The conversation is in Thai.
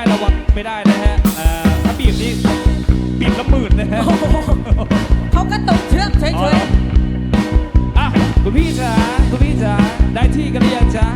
ได้ระวังไม่ได้นะฮะอ่อถ้าบีบนี่บีบละหมื่นนะฮะ เขาก็ตกเชือกเฉยๆ อะคุณพี่จ๋าคุณพี่จ๋าได้ที่กันหรือยังจ๊ะ